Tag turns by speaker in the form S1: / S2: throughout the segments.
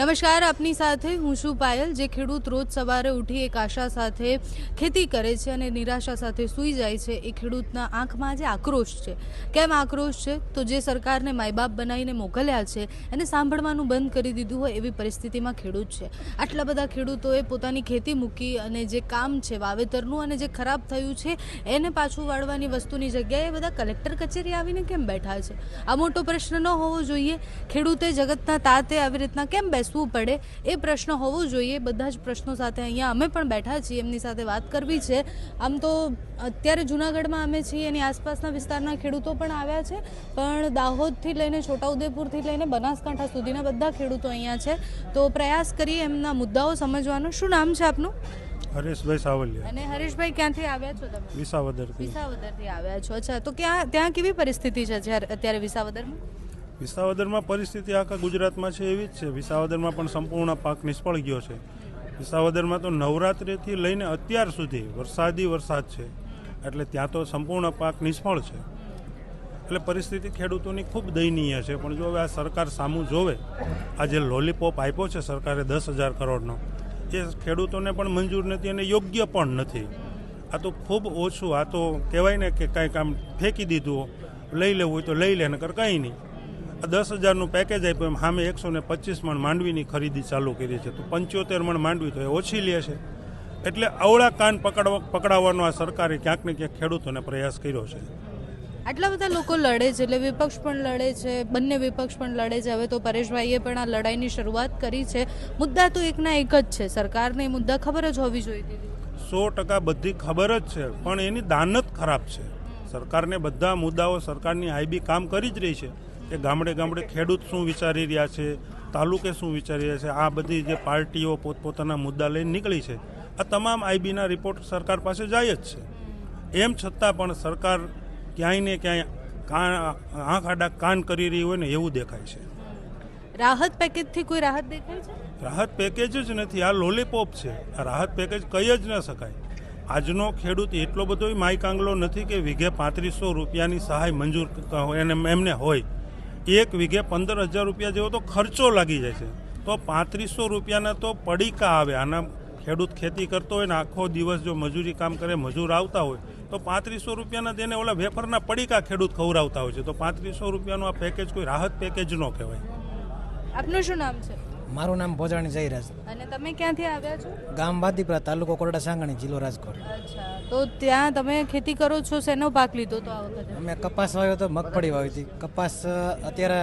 S1: નમસ્કાર, આપની સાથે હું છું પાયલ. જે ખેડૂત રોજ સવારે ઉઠી એક આશા સાથે ખેતી કરે છે અને નિરાશા સાથે સૂઈ જાય છે, એ ખેડૂતના આંખમાં આજે આક્રોશ છે. કેમ આક્રોશ છે? તો જે સરકારને માયબાપ બનાવીને મોકલ્યા છે, એને સાંભળવાનું બંધ કરી દીધું હોય એવી પરિસ્થિતિમાં ખેડૂત છે. આટલા બધા ખેડૂતોએ પોતાની ખેતી મૂકી અને જે કામ છે, વાવેતરનું અને જે ખરાબ થયું છે, એને પાછું વાળવાની વસ્તુની જગ્યાએ બધા કલેક્ટર કચેરી આવીને કેમ બેઠા છે? આ મોટો પ્રશ્ન ન હોવો જોઈએ. ખેડૂતે જગતના તાતે આવી રીતના કેમ બેસવું પડે એ પ્રશ્ન હોવો જોઈએ. બધા જ પ્રશ્નો સાથે અહીંયા અમે પણ બેઠા છીએ એમની સાથે વાત કરવી છે. આમ તો અત્યારે જુનાગઢમાં અમે છીએ એની આસપાસના વિસ્તારના ખેડૂતો પણ આવ્યા છે. પણ દાહોદથી લઈને છોટાઉદેપુરથી લઈને બનાસકાંઠા સુધીના બધા ખેડૂતો અહીંયા છે. તો પ્રયાસ કરીએ એમના મુદ્દાઓ સમજવાનો. શું નામ છે આપનું?
S2: હરેશભાઈ સાવલિયા.
S1: અને હરેશભાઈ ક્યાંથી આવ્યા છો તમે?
S2: વિસાવદરથી.
S1: વિસાવદરથી આવ્યા છો. અચ્છા તો ક્યાં ત્યાં કેવી પરિસ્થિતિ છે અત્યારે વિસાવદરમાં?
S2: વિસાવદરમાં પરિસ્થિતિ આખા ગુજરાતમાં છે એવી જ છે. વિસાવદરમાં પણ સંપૂર્ણ પાક નિષ્ફળ ગયો છે. વિસાવદરમાં તો નવરાત્રિથી લઈને અત્યાર સુધી વરસાદી વરસાદ છે. એટલે ત્યાં તો સંપૂર્ણ પાક નિષ્ફળ છે. એટલે પરિસ્થિતિ ખેડૂતોની ખૂબ દયનીય છે. પણ જો હવે આ સરકાર સામું જોવે, આ જે લોલીપોપ આપ્યો છે સરકારે દસ હજાર કરોડનો, એ ખેડૂતોને પણ મંજૂર નથી અને યોગ્ય પણ નથી. આ તો ખૂબ ઓછું, આ તો કહેવાય ને કે કાંઈક આમ ફેંકી દીધું, લઈ લેવું હોય તો લઈ લે, નકર કંઈ નહીં. દસ હજારનું પેકેજ આપ્યું એમ. સામે એકસો ને પચીસ મણ માંડવીની ખરીદી ચાલુ કરી છે. તો પંચોતેર મણ માંડવી તો એ ઓછી લે છે. એટલે અવળા કાન પકડવા પકડાવવાનો આ સરકારે ક્યાંક ને ક્યાંક ખેડૂતોને પ્રયાસ કર્યો છે.
S1: આટલા બધા લોકો લડે છે એટલે વિપક્ષ પણ લડે છે બંને વિપક્ષ પણ લડે છે. હવે તો પરેશભાઈએ પણ આ લડાઈની શરૂઆત કરી છે. મુદ્દા તો એકના એક જ છે. સરકારને એ મુદ્દા ખબર જ હોવી જોઈએ.
S2: સો ટકા બધી ખબર જ છે પણ એની દાનત ખરાબ છે. સરકારને બધા મુદ્દાઓ સરકારની આઈબી કામ કરી જ રહી છે. કે ગામડે ગામડે ખેડૂત શું વિચારી રહ્યા છે તાલુકે શું વિચારી રહ્યા છે આ બધી જે પાર્ટીઓ પોતપોતાના મુદ્દા લઈને નીકળી છે આ તમામ આઈબીના રિપોર્ટ સરકાર પાસે જાય જ છે. એમ છતાં પણ સરકાર ક્યાંય ને ક્યાંય કાન આંખ આડા કાન કરી રહી હોય ને એવું દેખાય છે.
S1: રાહત પેકેજથી કોઈ રાહત દેખાય છે?
S2: રાહત પેકેજ જ નથી આ લોલીપોપ છે. આ રાહત પેકેજ કહી જ ન શકાય. આજનો ખેડૂત એટલો બધો માયકાંગલો નથી કે વીઘે પાંત્રીસો રૂપિયાની સહાય મંજૂર એને એમને હોય. એક વીઘે પંદર હજાર રૂપિયા જેવો તો ખર્ચો લાગી જાય છે. તો પાંત્રીસો રૂપિયાના તો પડીકા આવે. આના ખેડૂત ખેતી કરતો હોય ને આખો દિવસ જો મજૂરી કામ કરે, મજૂર આવતા હોય, તો પાંત્રીસો રૂપિયાના તેને ઓલા વેફરના પડીકા ખેડૂત ખવડાવતા હોય છે. તો પાંત્રીસો રૂપિયાનું આ પેકેજ કોઈ રાહત પેકેજ ન કહેવાય.
S1: આપનું શું નામ છે?
S3: મારું નામ ભોજાણી જયરાજ.
S1: અને તમે ક્યાંથી આવ્યા છો?
S3: ગામ બાદીપરા તાલુકો કોરડા સાંગણી જિલ્લો રાજકોટ.
S1: અચ્છા. તો ત્યાં તમે ખેતી કરો છો શેનો પાક લીધો તો આ વખતે?
S3: અમે કપાસ વાવ્યો તો મગફળી વાવી હતી. કપાસ અત્યારે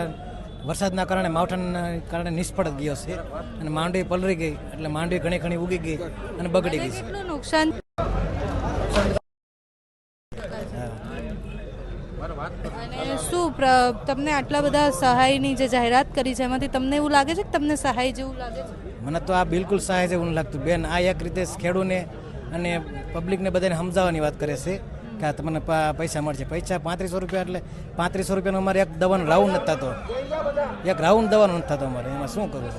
S3: વરસાદના કારણે માવઠાના કારણે નિષ્ફળ ગયો છે. અને માંડવી પલરી ગઈ એટલે માંડવી ઘણી ઘણી ઉગી ગઈ અને બગડી ગઈ છે.
S1: નુકસાન? અને તમને આટલા બધા સહાયની જે જાહેરાત કરી છે, એમાંથી તમને એવું લાગે છે કે તમને સહાય જેવું લાગે છે?
S3: મને તો આ બિલકુલ સહાય જેવું લાગતું. બેન, આ એક રીતે ખેડૂને અને પબ્લિકને બધાને સમજાવવાની વાત કરે છે કે આ તમને પૈસા મળશે. પૈસા પાંત્રીસો રૂપિયા એટલે પાંત્રીસો રૂપિયાનો અમારે એક દવાનો રાઉન્ડ નથી થતો. એક રાઉન્ડ દવાનો નથી થતો અમારે. એમાં શું કરવું?